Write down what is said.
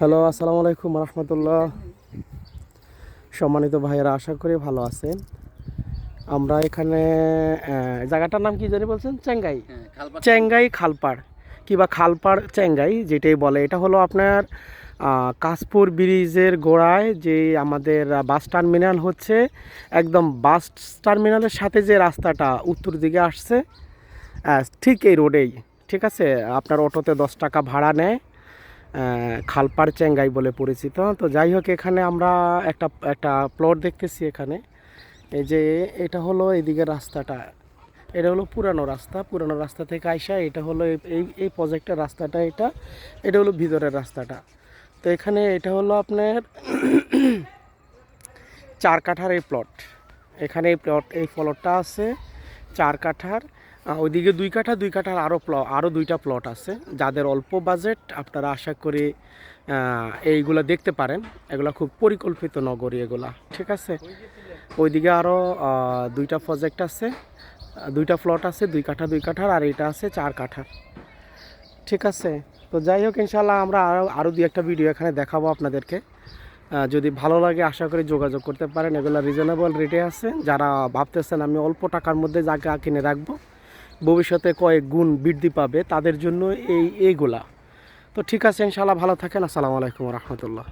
Hello আসসালামু আলাইকুম রহমতুল্লাহ। সম্মানিত ভাইয়েরা আশা করি ভালো আছেন। আমরা এখানে জায়গাটার নাম কি জানি বলছেন? চেঙ্গাই। হ্যাঁ চেঙ্গাই খালপাড় কিবা খালপাড় চেঙ্গাই যেটাই বলে। এটা হলো আপনার কাশপুর ব্রিজের গোড়ায় যে আমাদের বাস টার্মিনাল হচ্ছে। একদম বাস টার্মিনালের সাথে যে রাস্তাটা উত্তর দিকে আসছে ঠিক এই রোডেই। ঠিক আছে? আপনার অটোতে দশ টাকা ভাড়া নেয় খালপাড় চেঙ্গাই বলে পরিচিত। তো যাই হোক, এখানে আমরা একটা একটা প্লট দেখতেছি এখানে। এই যে এটা হলো এদিকে রাস্তাটা। এটা হলো পুরানো রাস্তা। পুরানো রাস্তা থেকে আইসা এটা হলো এই- এই প্রজেক্টের রাস্তাটা এটা। এটা হলো ভিতরের রাস্তাটা। তো এখানে এটা হলো আপনার চার কাঠার এই প্লট এখানে এই প্লট এই প্লটটা আছে চার কাঠার। ওইদিকে দুই কাঠা, দুই কাঠার আরও প্ল আরও দুইটা প্লট আছে। যাদের অল্প বাজেট আপনারা আশা করি এইগুলা দেখতে পারেন। এগুলা খুব পরিকল্পিত নগরী এগুলা, ঠিক আছে? ওইদিকে আরও দুইটা প্রজেক্ট আছে। দুইটা প্লট আছে, দুই কাঠা, দুই কাঠার, আর এটা আছে চার কাঠার ঠিক আছে? তো যাই হোক ইনশাল্লাহ আমরা আরও আরও দুই একটা ভিডিও এখানে দেখাবো আপনাদেরকে। যদি ভালো লাগে, আশা করি যোগাযোগ করতে পারেন। এগুলো রিজনেবল রেটে আছে। যারা ভাবতেছেন আমি অল্প টাকার মধ্যে জায়গা কিনে রাখব ভবিষ্যতে কয়েক গুণ বৃদ্ধি পাবে তাদের জন্য এই, এইগুলা। তো ঠিক আছে ইনশাল্লাহ ভালো থাকেন। আসসালামু আলাইকুম রহমতুল্লাহ।